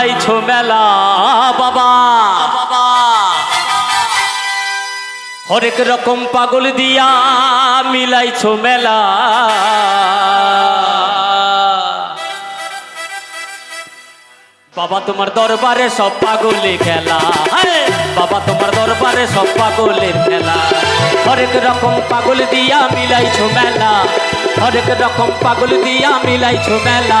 আইছো মেলা, বাবা। হরেক রকম পাগল দিয়া মিলাইছো মেলা। বাবা, তোমার দরবারে সব পাগলে খেলা। বাবা, তোমার দরবারে সব পাগলের খেলা। হরেক রকম পাগল দিয়া মিলাইছো মেলা। হরেক রকম পাগল দিয়া মিলাইছো মেলা।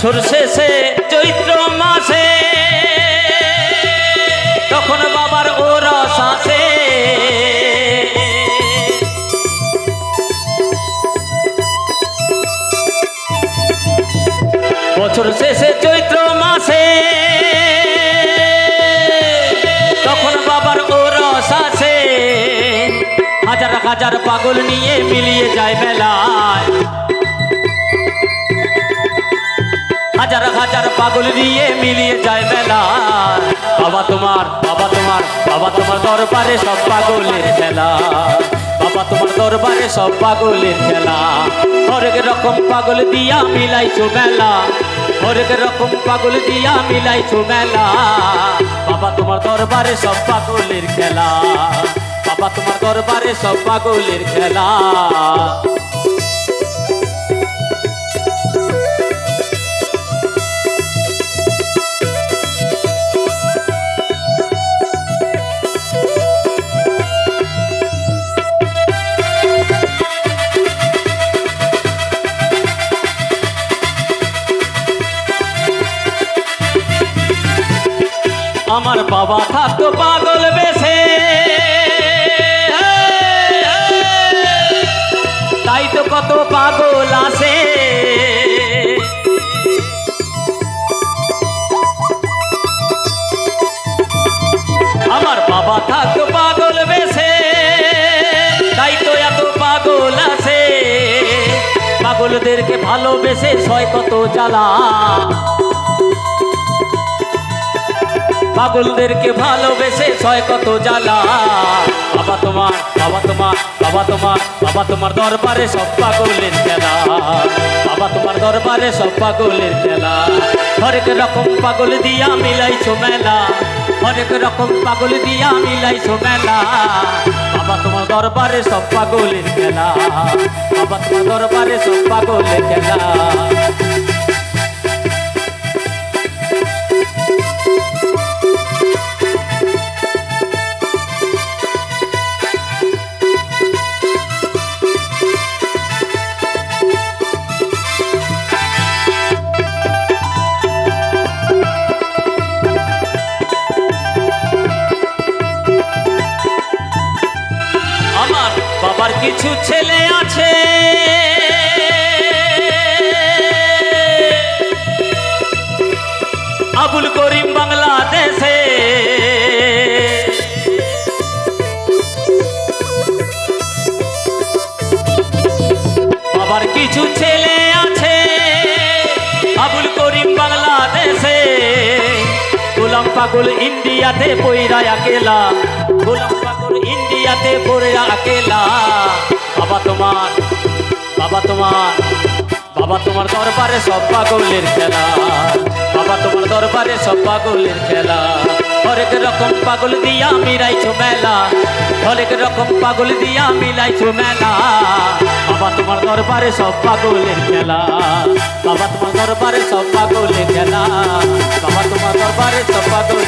বছর শেষে চৈত্র মাসে, তখন বাবার ওরস আসে। বছর শেষে চৈত্র মাসে, তখন বাবার ওরস আসে। হাজার হাজার পাগল নিয়ে মিলিয়ে যায় মেলায়। হাজার হাজার পাগল নিয়ে মিলিয়ে যায় মেলা। বাবা তোমার বাবা তোমার বাবা তোমার দরবারে সব পাগলের খেলা। বাবা তোমার দরবারে সব পাগলের খেলা। হরেক রকম পাগল দিয়া মিলাইছো মেলা। হরেক রকম পাগল দিয়া মিলাইছো মেলা। বাবা তোমার দরবারে সব পাগলের খেলা। বাবা তোমার দরবারে সব পাগলের খেলা। আমার বাবা থাকতো পাগল বেশে। তাই তো কত পাগল আছে। আমার বাবা থাকতো পাগল বেছে তাই তো এত পাগল আছে। পাগলদেরকে ভালোবেসে সয় কত জ্বালা। পাগলদেরকে ভালোবেসে ছয় কত জ্বালা। বাবা তোমার বাবা তোমার বাবা তোমার বাবা তোমার দরবারে সব পাগলের খেলা। বাবা তোমার দরবারে সব পাগলের খেলা। হরেক রকম পাগল দিয়া মিলাইছো মেলা। হরেক রকম পাগল দিয়া মিলাইছো মেলা। বাবা তোমার দরবারে সব পাগলের খেলা। বাবা তোমার দরবারে সব পাগলের খেলা। কিছু ছেলে আছে। আবুল করিম বাংলাদেশে। বাবার কিছু ছেলে আছে। আবুল করিম বাংলাদেশে। গোলাম পাগল ইন্ডিয়াতে পইরা আকেলা গোলাম পাগল ইন্ডিয়াতে পড়ে আকেলা। বাবা তোমার বাবা তোমার বাবা তোমার দরবারে সব পাগলের খেলা। বাবা তোমার দরবারে সব পাগলের খেলা। হরেক রকম পাগল দিয়া মিলাইছো মেলা। হরেক রকম পাগল দিয়া মিলাইছো মেলা। বাবা তোমার দরবারে সব পাগলের খেলা। বাবা তোমার দরবারে সব পাগলের খেলা। বাবা তোমার দরবারে সব পাগলের